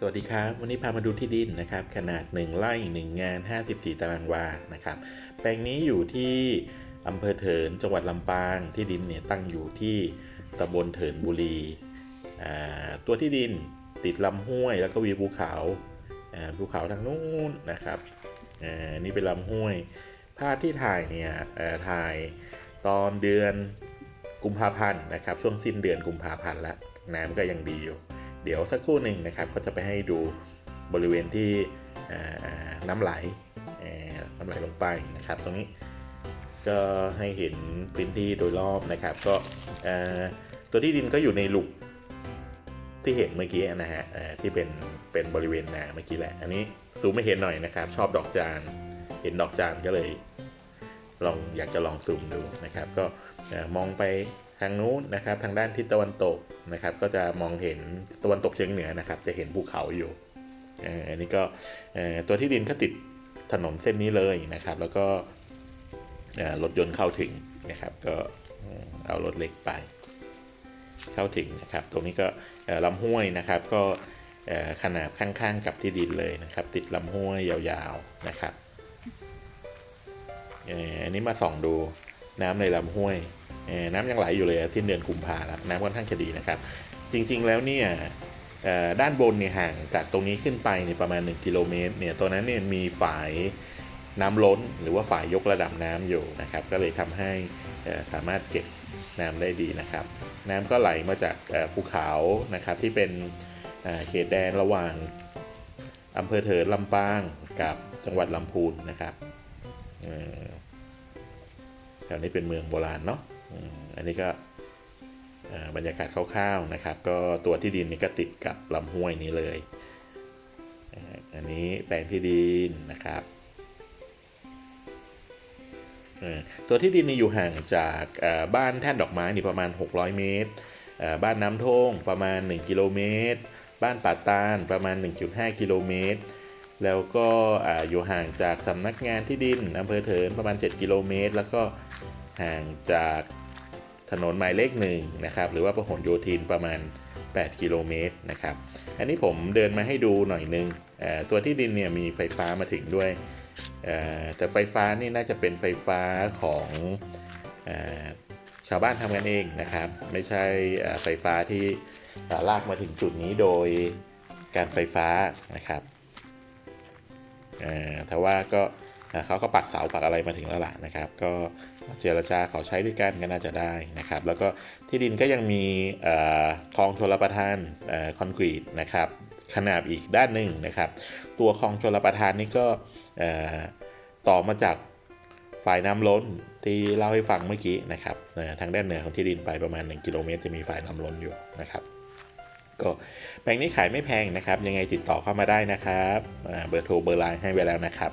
สวัสดีครับ วันนี้พามาดูที่ดินนะครับ ขนาด 1ไร่1 งาน 54 ตารางวานะครับ แปลงนี้อยู่ที่อำเภอเถินจังหวัดลำปางที่ดินเนี่ยตั้งอยู่ที่ตำบลเถินบุรีตัวที่ดินติดลำห้วยแล้วก็วีภูเขาภูเขาทางนู้นนะครับนี่เป็นลำห้วยภาพที่ถ่ายเนี่ยถ่ายตอนเดือนกุมภาพันธ์นะครับ ช่วงสิ้นเดือนกุมภาพันธ์แล้วน้ำก็ยังดีอยู่ เดี๋ยวสักครู่หนึ่งนะครับก็จะไปให้ดูบริเวณที่น้ำไหลน้ำไหลลงไปนะครับ ตรงนี้ก็ให้เห็นพื้นที่โดยรอบนะครับ ก็ตัวที่ดินก็อยู่ในหลุกที่เห็นเมื่อกี้นะฮะที่เป็นเป็นบริเวณนาเมื่อกี้แหละ อันนี้ซูมไม่เห็นหน่อยนะครับ ชอบดอกจานเห็นดอกจานก็เลยลองอยากจะลองซูมดูนะครับ ก็มองไป ทางนู้นนะครับทางด้านทิศตะวันตกนะครับ ก็จะมองเห็นตะวันตกเฉียงเหนือนะครับ จะเห็นภูเขาอยู่อันนี้ก็ตัวที่ดินก็ติดถนนเส้นนี้เลยนะครับ แล้วก็รถยนต์เข้าถึงนะครับ ก็เอารถเล็กไป เข้าถึงนะครับ ตรงนี้ก็ลำห้วยนะครับ ก็ขนาบข้างๆกับที่ดินเลยนะครับ ติดลำห้วยยาวๆนะครับอันนี้มาส่องดูน้ำในลำห้วย น้ำยังไหลอยู่เลยอะสิ้นเดือนกุมภาแล้วน้ำค่อนข้างจะดีนะครับ จริงๆแล้วเนี่ยด้านบนเนี่ยห่างจากตรงนี้ขึ้นไปเนี่ยประมาณ 1 กิโลเมตรเนี่ยตัวนั้นเนี่ยมีฝายน้ำล้น หรือว่าฝายยกระดับน้ำอยู่นะครับ ก็เลยทำให้สามารถเก็บน้ำได้ดีนะครับ น้ำก็ไหลมาจากภูเขานะครับที่เป็นเขตแดนระหว่างอำเภอเถินลำปางกับจังหวัดลำพูนนะครับแถวนี้เป็นเมืองโบราณเนาะ อันนี้ก็บรรยากาศคร่าวๆนะครับ ก็ตัวที่ดินนี่ก็ติดกับลำห้วยนี้เลย อันนี้แปลงที่ดินนะครับตัวที่ดินนี่อยู่ห่างจากบ้านแท่นดอกไม้นี่ประมาณ 600 เมตร บ้านน้ำท่งประมาณ 1 กิโลเมตร บ้านป่าตาลประมาณ 1.5 กิโลเมตร แล้วก็อ่าอยู่ห่างจากสำนักงานที่ดินอำเภอเถินประมาณ 7 กิโลเมตร แล้วก็ห่างจาก ถนนหมายเลขหนึ่งนะครับหรือว่าพหลโยธินประมาณ 8 กิโลเมตรนะครับอันนี้ผมเดินมาให้ดูหน่อยนึงเอ่อตัวที่ดินเนี่ยมีไฟฟ้ามาถึงด้วย แต่ไฟฟ้านี่น่าจะเป็นไฟฟ้าของอชาวบ้านทำกันเองนะครับ ไม่ใช่ไฟฟ้าที่ลากมาถึงจุดนี้โดยการไฟฟ้านะครับแต่ว่าก็ เขาก็ปักเสาปักอะไรมาถึงแล้วล่ะนะครับ ก็เจรจาขอใช้ด้วยกันก็น่าจะได้นะครับ แล้วก็ที่ดินก็ยังมีคลองชลประทานคอนกรีตนะครับขนาบอีกด้านหนึ่งนะครับ ตัวคลองชลประทานนี่ก็ต่อมาจากฝ่ายน้ำล้นที่เล่าให้ฟังเมื่อกี้นะครับทางด้านเหนือของที่ดินไปประมาณ 1 กิโลเมตรจะมีฝ่ายน้ำล้นอยู่นะครับก็แปลงนี้ขายไม่แพงนะครับ ยังไงติดต่อเข้ามาได้นะครับ เบอร์โทรเบอร์ไลน์ให้ไว้แล้วนะครับ